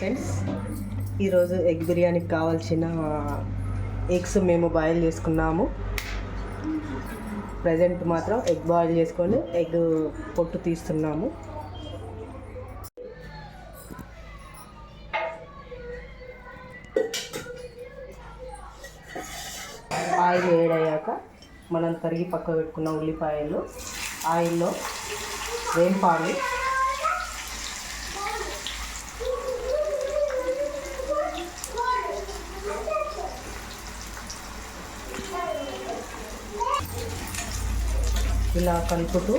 Friends ఈరోజు egg బిర్యానీకి కావాల్సిన ఎగ్స్ మేము బాయిల్ చేసుకున్నాము. ప్రజెంట్ మాత్రం ఎగ్ బాయిల్ చేసుకొని ఎగ్ పొట్టు తీస్తున్నాము. ఆయిల్ వేడయ్యాక మనం తరిగి పక్క పెట్టుకున్న ఉల్లిపాయలు ఆయిల్లో వేంపాలి ఇలా కలుపుతూ.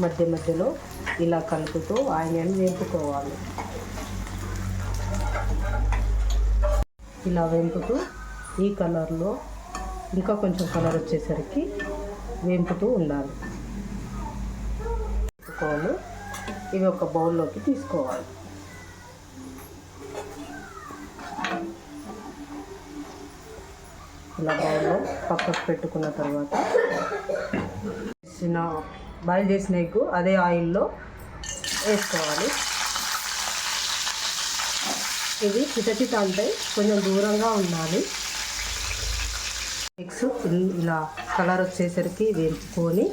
మధ్య మధ్యలో ఇలా కలుపుతూ ఆనియన్ వేపుకోవాలి. ఇలా వేపుతూ ఈ కలర్లో ఇంకా కొంచెం కలర్ వచ్చేసరికి వేపుతూ ఉండాలి. వేపుకోవాలి. ఇవి ఒక బౌల్లోకి తీసుకోవాలి. ఇలా బౌల్లో పక్కకు పెట్టుకున్న తర్వాత చిన్న బాయిల్ చేసిన ఎగ్ అదే ఆయిల్లో వేసుకోవాలి. ఇది చిటచిట అంటే కొంచెం దూరంగా ఉండాలి. ఎగ్స్ ఇలా కలర్ వచ్చేసరికి వేపుకొని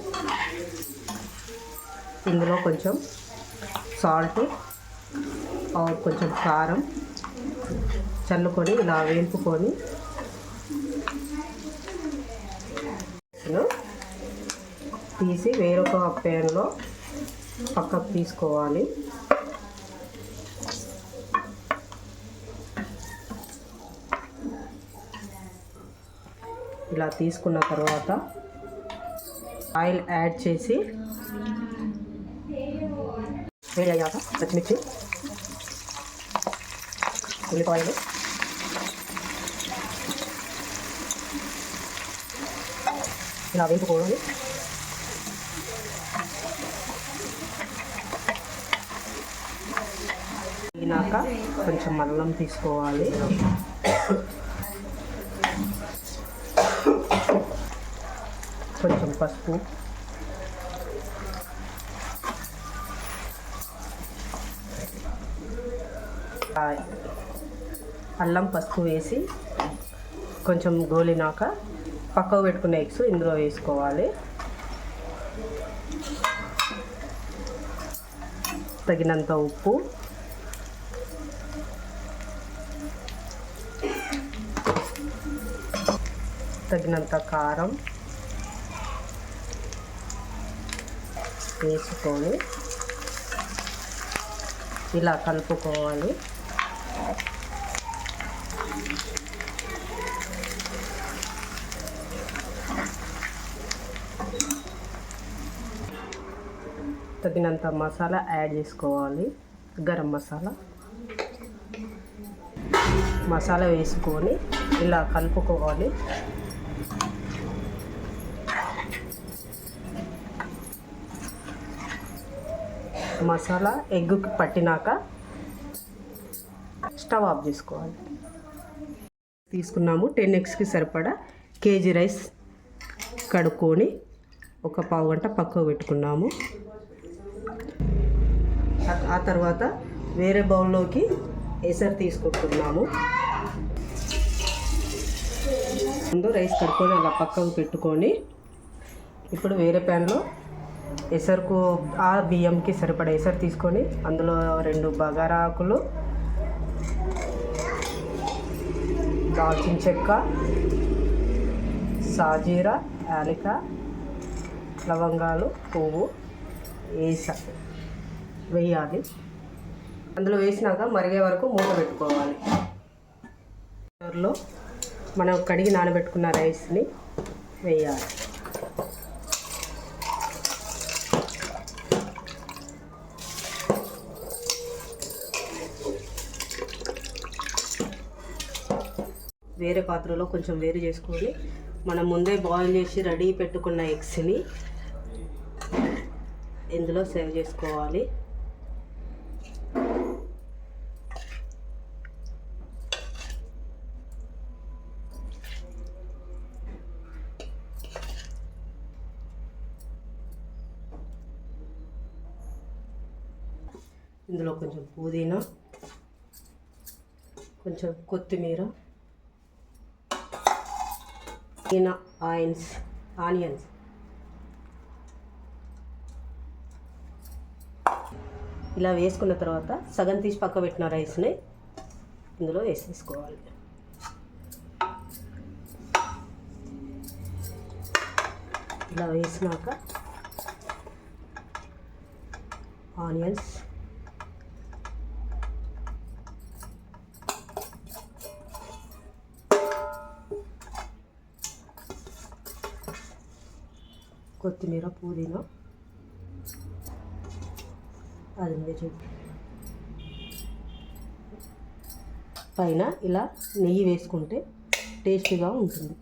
ఇందులో కొంచెం సాల్ట్ కొంచెం కారం చల్లుకొని ఇలా వేపుకొని తీసి వేరొక ప్యాన్లో పక్కకు తీసుకోవాలి. ఇలా తీసుకున్న తర్వాత ఆయిల్ యాడ్ చేసి వేడి అయ్యాక పచ్చిమిర్చి ఉల్లిపాయలు ఇలా వేపుకోవాలి తినాక కొంచెం అల్లం తీసుకోవాలి. కొంచెం పసుపు. అల్లం పసుపు వేసి కొంచెం గోలినాక పక్కకు పెట్టుకున్న ఎగ్స్ ఇందులో వేసుకోవాలి. తగినంత ఉప్పు. తగినంత కారం వేసుకొని ఇలా కలుపుకోవాలి. తగినంత మసాలా యాడ్ చేసుకోవాలి. గరం మసాలా. మసాలా వేసుకొని ఇలా కలుపుకోవాలి. మసాలా ఎగ్గుకి పట్టినాక స్టవ్ ఆఫ్ చేసుకోవాలి. తీసుకున్నాము. టెన్ ఎగ్స్కి సరిపడా కేజీ రైస్ కడుక్కొని ఒక పావు గంట పక్కకు పెట్టుకున్నాము. ఆ- తర్వాత వేరే బౌల్లోకి ఎసరు తీసుకుంటున్నాము. ముందు రైస్ కడుక్కొని అలా పక్కకు పెట్టుకొని ఇప్పుడు వేరే ప్యాన్లో ఎసరుకు ఆ బియ్యంకి సరిపడా ఎసరు తీసుకొని అందులో రెండు బగారా ఆకులు దాల్చిన చెక్క సాజీరా యాలిక లవంగాలు పువ్వు ఏస. వేయాలి. అందులో వేసినాక మరిగే వరకు మూత పెట్టుకోవాలి. కుక్కర్లో మనం కడిగి నానబెట్టుకున్న రైస్ని వేయాలి. వేరే పాత్రలో కొంచెం వేరు చేసుకొని మనం ముందే బాయిల్ చేసి రెడీ పెట్టుకున్న ఎగ్స్ని ఇందులో సేవ్ చేసుకోవాలి. ఇందులో కొంచెం పుదీనా కొంచెం కొత్తిమీర పుదీనా ఆయిన్స్ ఆనియన్స్. ఇలా వేసుకున్న తర్వాత సగం తీసి పక్క పెట్టిన రైస్ని ఇందులో వేసేసుకోవాలి. ఇలా వేసినాక ఆనియన్స్ కొత్తిమీర పుదీనా. అది ఉంది పైన ఇలా నెయ్యి వేసుకుంటే టేస్టీగా ఉంటుంది.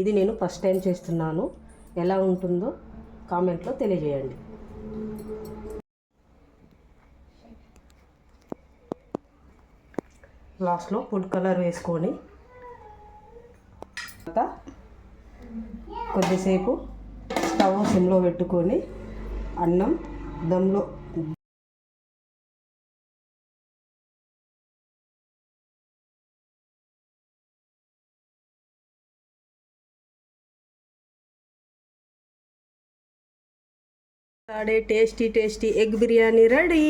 ఇది నేను ఫస్ట్ టైం చేస్తున్నాను. ఎలా ఉంటుందో కామెంట్లో తెలియజేయండి. లాస్ట్లో ఫుడ్ కలర్ వేసుకొని తర్వాత కొద్దిసేపు స్టవ్ సిమ్లో పెట్టుకొని అన్నం దమ్లో ఆడే tasty tasty egg biryani ready.